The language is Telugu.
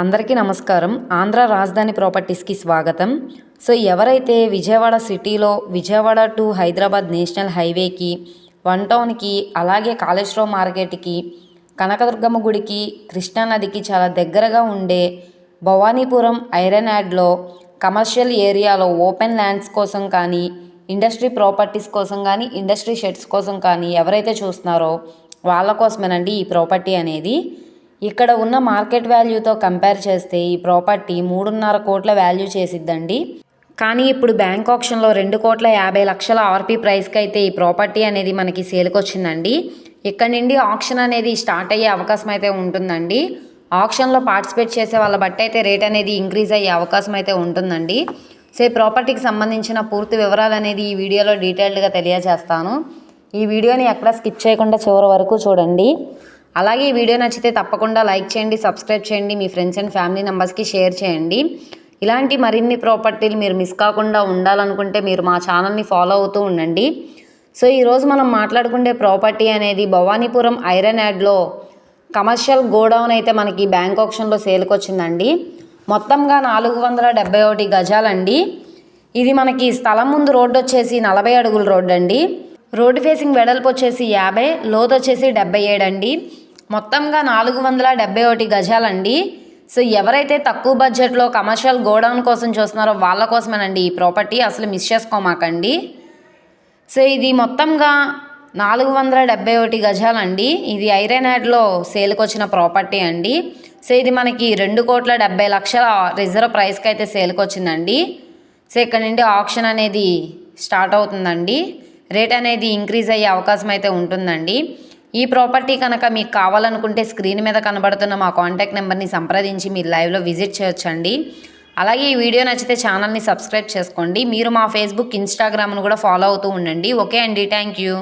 అందరికీ నమస్కారం. ఆంధ్ర రాజధాని ప్రాపర్టీస్కి స్వాగతం. సో ఎవరైతే విజయవాడ సిటీలో విజయవాడ టు హైదరాబాద్ నేషనల్ హైవేకి వన్ టౌన్కి అలాగే కాళేశ్వరం మార్కెట్కి కనకదుర్గమ్మ గుడికి కృష్ణానదికి చాలా దగ్గరగా ఉండే భవానీపురం ఐరన్ యాడ్లో కమర్షియల్ ఏరియాలో ఓపెన్ ల్యాండ్స్ కోసం కానీ ఇండస్ట్రీ ప్రాపర్టీస్ కోసం కానీ ఇండస్ట్రీ షెడ్స్ కోసం కానీ ఎవరైతే చూస్తున్నారో వాళ్ళ కోసమేనండి ఈ ప్రాపర్టీ అనేది. ఇక్కడ ఉన్న మార్కెట్ వాల్యూతో కంపేర్ చేస్తే ఈ ప్రాపర్టీ మూడున్నర కోట్ల వాల్యూ చేసిద్దండి. కానీ ఇప్పుడు బ్యాంక్ ఆప్షన్లో రెండు కోట్ల యాభై లక్షల ఆర్పీ ప్రైస్కి అయితే ఈ ప్రాపర్టీ అనేది మనకి సేల్కి వచ్చిందండి ఇక్కడ నుండి ఆప్షన్ అనేది స్టార్ట్ అయ్యే అవకాశం అయితే ఉంటుందండి. ఆప్షన్లో పార్టిసిపేట్ చేసే వాళ్ళ బట్టి అయితే రేట్ అనేది ఇంక్రీజ్ అయ్యే అవకాశం అయితే ఉంటుందండి. సో ఈ ప్రాపర్టీకి సంబంధించిన పూర్తి వివరాలు అనేది ఈ వీడియోలో డీటెయిల్డ్గా తెలియజేస్తాను. ఈ వీడియోని ఎక్కడ స్కిప్ చేయకుండా చివరి వరకు చూడండి. అలాగే ఈ వీడియో నచ్చితే తప్పకుండా లైక్ చేయండి సబ్స్క్రైబ్ చేయండి మీ ఫ్రెండ్స్ అండ్ ఫ్యామిలీ మెంబర్స్కి షేర్ చేయండి. ఇలాంటి మరిన్ని ప్రాపర్టీలు మీరు మిస్ కాకుండా ఉండాలనుకుంటే మీరు మా ఛానల్ని ఫాలో అవుతూ ఉండండి. సో ఈరోజు మనం మాట్లాడుకునే ప్రాపర్టీ అనేది భవానీపురం ఐరన్ యాడ్లో కమర్షియల్ గోడౌన్ అయితే మనకి బ్యాంక్ ఆప్షన్లో సేల్కి వచ్చిందండి మొత్తంగా నాలుగు వందల డెబ్బై ఒకటి గజాలండి. ఇది మనకి స్థలం ముందు రోడ్డు వచ్చేసి నలభై అడుగుల రోడ్డు అండి రోడ్డు ఫేసింగ్ వెడల్పు వచ్చేసి యాభై లోతు వచ్చేసి డెబ్బై ఏడు అండి మొత్తంగా నాలుగు వందల డెబ్బై ఒకటి గజాలండి. సో ఎవరైతే తక్కువ బడ్జెట్లో కమర్షియల్ గోడౌన్ కోసం చూస్తున్నారో వాళ్ళ కోసమేనండి ఈ ప్రాపర్టీ. అసలు మిస్ చేసుకోమాకండి. సో ఇది మొత్తంగా నాలుగు వందల డెబ్బై ఒకటి గజాలండి. ఇది ఐరేనాడ్లో సేల్కి వచ్చిన ప్రాపర్టీ అండి. సో ఇది మనకి రెండు కోట్ల డెబ్బై లక్షల రిజర్వ్ ప్రైస్కి అయితే సేల్కి వచ్చిందండి సో ఇక్కడ నుండి ఆప్షన్ అనేది స్టార్ట్ అవుతుందండి. రేట్ అనేది ఇంక్రీజ్ అయ్యే అవకాశం అయితే ఉంటుందండి. ఈ ప్రాపర్టీ కనుక మీకు కావాలనుకుంటే స్క్రీన్ మీద కనబడుతున్న మా కాంటాక్ట్ నెంబర్ని సంప్రదించి మీరు లైవ్లో విజిట్ చేయొచ్చండి. అలాగే ఈ వీడియో నచ్చితే ఛానల్ని సబ్స్క్రైబ్ చేసుకోండి. మీరు మా ఫేస్బుక్ ఇన్స్టాగ్రామ్ను కూడా ఫాలో అవుతూ ఉండండి. ఓకే అండి. Thank you.